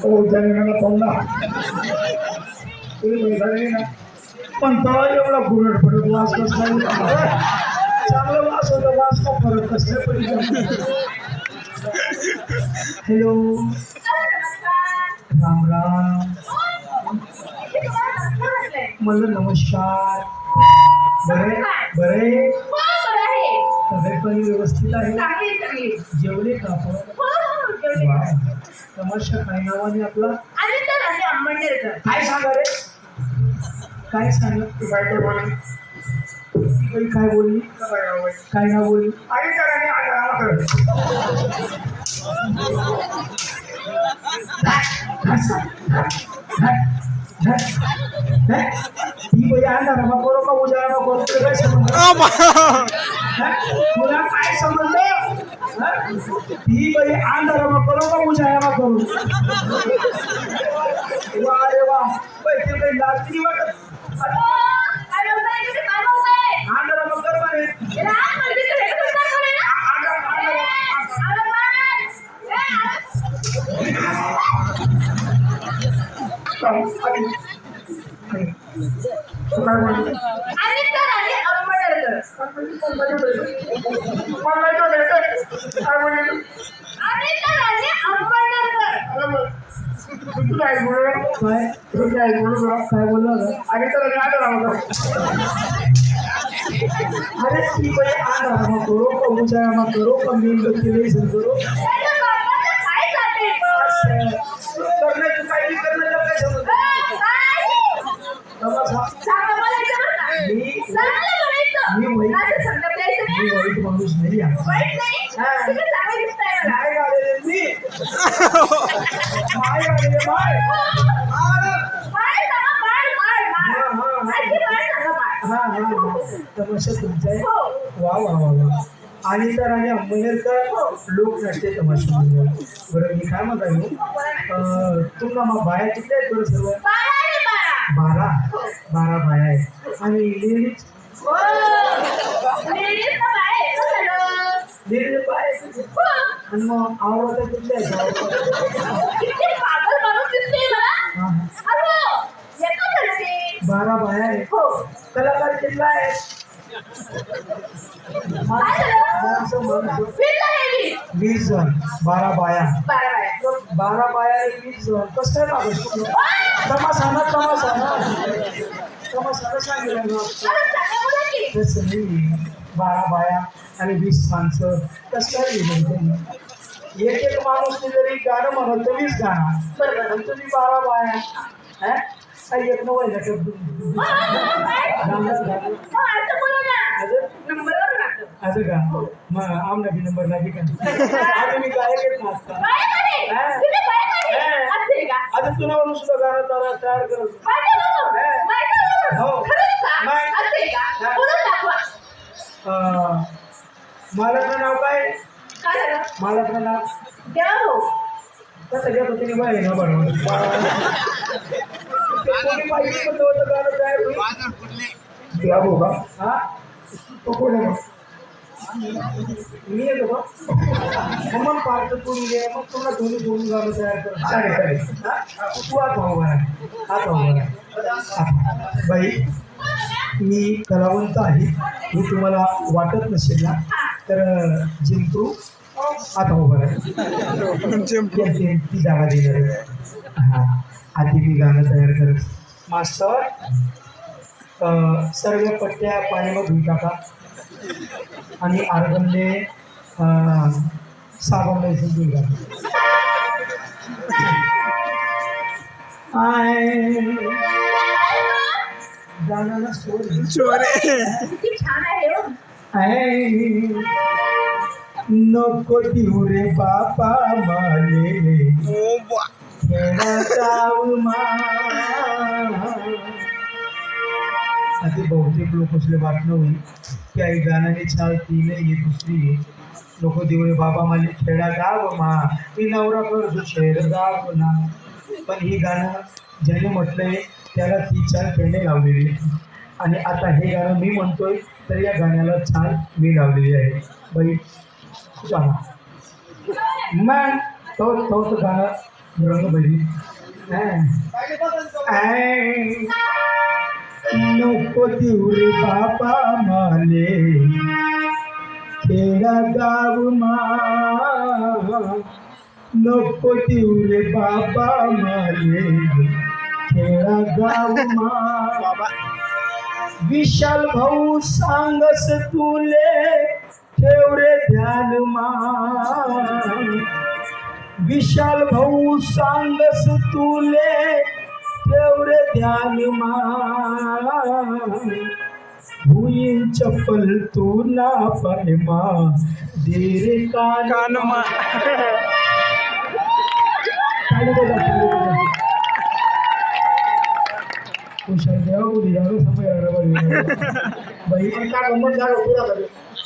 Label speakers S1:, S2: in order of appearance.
S1: हो जगाला तोंडा तुम्ही झाले ना पण तेव्हा एवढा गुरड पडत वास कसला होता. चांगलं वास होतं वास का फरक कसल्या पडली हॅलो राम राम म्हणलं नमस्कार बरे बरे तब्येत पण व्यवस्थित आहे? जेवले का आपण? वा. तमाशा काय नावाने आपला? काय सांगा रे? काय सांगा? ती बाई काय बोलली? काय ना बोलली? आई कराने ही. करो का करू तुला काय समजलं ही बाई आणणार मग करो का उद्या करू वा रे वा पैसे काही लागतील वाटत काय म्हणते काय म्हणते काय काय बोललो काय बोललो अरे तर आलं अरे ती बाई आणणार मग करो उद्या करो का करो. तमाशा तुमचा आहे वा वा वा वा आणि तर आणि अंबनेरकर लोकनाट्य तमाशा बरं मी काय म्हणता येऊ तुमका मग बाया किती आहेत बरं सर्व बारा. बारा बाया आहेत. आणि लेडीज आणि मग आवडता हा, हा. बारा बाया आहेत. कलाकार माणसं- माणसं- वीस जण. बारा बाया. बारा बाया. वीस जण. कसं काय मागं तमाशाना तमाशाना तमाशाना सांगितलं बारा बाया. आणि वीस माणसं. कसं काय लिहिलं एक एक माणूस जरी गाणं म्हणत तर वीस गाणं. बरोबर आणि तुम्ही बारा बाया. हा? काही एक नवं आहे का? गाणं- गाणं. असं का? मग आमना बी नंबर लागेल का? आता मी गायक येत ना आता. तुला सुद्धा गाणं तयार तयार करत अं, मालकचं नाव काय? मालकचं नाव? कसं तिने ना कोणी पाहिजे पण तेव्हा तर गाणं तयार होईल द्या भाऊ का? हा? तो कोण आहे मग? मी येतो का? मग पार्ट करून घे मग तुला दोन्ही दोन गाणं तयार कर. चालेल चालेल हा? तू आता उभा आहे आता उभा आहे बाई मी कलावंत आहे. हे तुम्हाला वाटत नसेल ना? तर जिंतू आता उभा आहे ती जागा देणार आहे. हां. आधी मी गाणं तयार करत मास्टर अं, सर्व पट्ट्या पाण्यामध्ये धुवून टाका. आणि आर्गनने साबण धुवून टाका. आय गाणं ना सोड
S2: छान आहे हो.
S1: नको देऊ रे बापा माने. खेळाचा बहुतेक लोक असले बातमी होईल की आई गाण्याने चाल ती नाही दुसरी आहे. लोक रे बाबा माले खेळा गाव मा. मी नवरा करतो शहर गाव ना. पण ही गाणं ज्याने म्हटलंय त्याला ती चाल खेळणे लावलेली आणि आता हे गाणं मी म्हणतोय तर या गाण्याला छान मी लावलेली आहे. बाई गाणं मग तो तोच गाणं रंगभरी नको देऊ रे बाबा माले. खेडा गाव मा नको देऊ रे बाबा माले. खेडा गाव मा विशाल भाऊ सांगस तुले ठेव रे ध्यान मा विशाल भाऊ सांगस तुले ठेव रे ध्यान मा भुईन चप्पल तू ना पाय मा दे रे कान मा. está con locura,